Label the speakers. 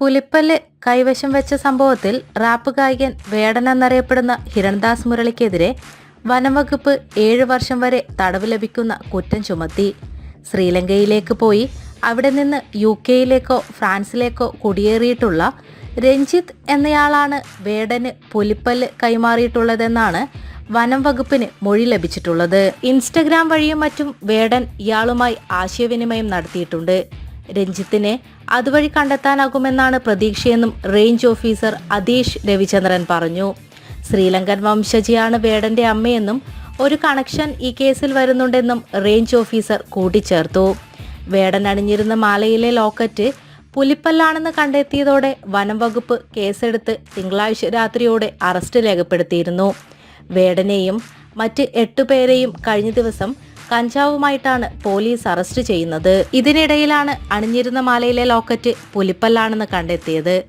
Speaker 1: പുലിപ്പല്ല് കൈവശം വെച്ച സംഭവത്തിൽ റാപ്പ് ഗായകൻ വേടൻ എന്നറിയപ്പെടുന്ന ഹിരൺദാസ് മുരളിക്കെതിരെ വനംവകുപ്പ് ഏഴ് വർഷം വരെ തടവ് ലഭിക്കുന്ന കുറ്റം ചുമത്തി. ശ്രീലങ്കയിലേക്ക് പോയി അവിടെ നിന്ന് യു കെയിലേക്കോ ഫ്രാൻസിലേക്കോ കുടിയേറിയിട്ടുള്ള രഞ്ജിത്ത് എന്നയാളാണ് വേടന് പുലിപ്പല്ല് കൈമാറിയിട്ടുള്ളതെന്നാണ് വനം വകുപ്പിന് മൊഴി ലഭിച്ചിട്ടുള്ളത്. ഇൻസ്റ്റഗ്രാം വഴിയും മറ്റും വേടൻ ഇയാളുമായി ആശയവിനിമയം നടത്തിയിട്ടുണ്ട്. രഞ്ജിത്തിനെ അതുവഴി കണ്ടെത്താനാകുമെന്നാണ് പ്രതീക്ഷയെന്നും റേഞ്ച് ഓഫീസർ അതീഷ് രവിചന്ദ്രൻ പറഞ്ഞു. ശ്രീലങ്കൻ വംശജിയാണ് വേടന്റെ അമ്മയെന്നും ഒരു കണക്ഷൻ ഈ കേസിൽ വരുന്നുണ്ടെന്നും റേഞ്ച് ഓഫീസർ കൂട്ടിച്ചേർത്തു. വേടൻ അണിഞ്ഞിരുന്ന മാലയിലെ ലോക്കറ്റ് പുലിപ്പല്ലാണെന്ന് കണ്ടെത്തിയതോടെ വനം വകുപ്പ് കേസെടുത്ത് തിങ്കളാഴ്ച രാത്രിയോടെ അറസ്റ്റ് രേഖപ്പെടുത്തിയിരുന്നു. വേടനെയും മറ്റ് എട്ടുപേരെയും കഴിഞ്ഞ ദിവസം കഞ്ചാവുമായിട്ടാണ് പോലീസ് അറസ്റ്റ് ചെയ്യുന്നത്. ഇതിനിടയിലാണ് അണിഞ്ഞിരുന്ന മാലയിലെ ലോക്കറ്റ് പുലിപ്പല്ലാണെന്ന് കണ്ടെത്തിയത്.